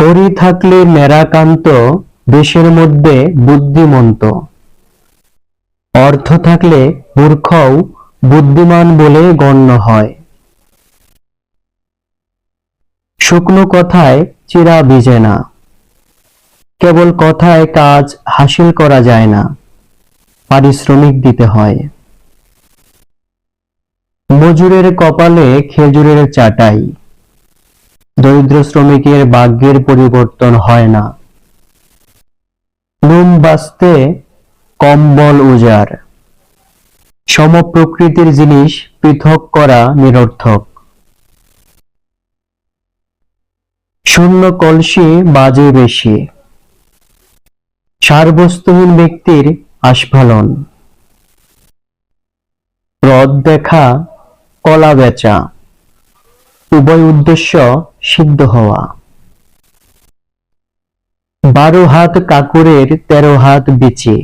করি থাকলে মেরাকান্ত, দেশের মধ্যে বুদ্ধিমন্ত। অর্থ থাকলে মূর্খও বুদ্ধিমান বলে গণ্য হয়। শুকনো কথায় চিরা ভিজে না। কেবল কথায় কাজ হাসিল করা যায় না। পারিশ্রমিক দিতে হয়। মজুরের কপালে খেজুরের চাটাই। দরিদ্র শ্রমিকের ভাগ্যের পরিবর্তন হয় না। নুন বাঁচতে কম্বল উজার সমপ্রকৃতির জিনিস পৃথক করা নিরর্থক। শূন্য কলসি বাজে বেশি। সারবস্তুহীন ব্যক্তির আস্ফালন। রদ দেখা কলা বেচা। উভয় উদ্দেশ্য সিদ্ধ হওয়া। বারো হাত কাকুরের, তেরো হাত বিচে।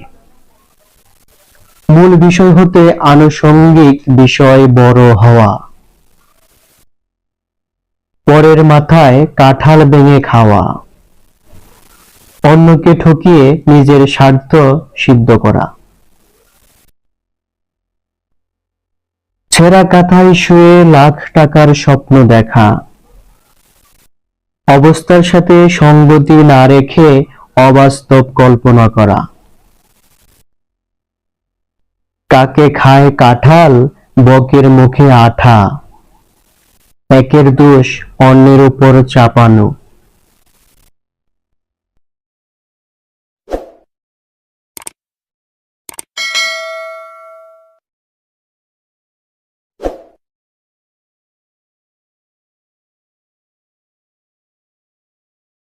মূল বিষয় হতে আনুষঙ্গিক বিষয় বড় হওয়া। পরের মাথায় কাঁঠাল ভেঙে খাওয়া। অন্যকে ঠকিয়ে নিজের স্বার্থ সিদ্ধ করা। ছেঁড়া কাঁথায় শুয়ে লাখ টাকার স্বপ্ন দেখা। অবস্থার সাথে সঙ্গতি না রেখে অবাস্তব কল্পনা করা। কাকে খায় কাঁঠাল, বকের মুখে আঠা। একের দোষ অন্যের উপর চাপানো।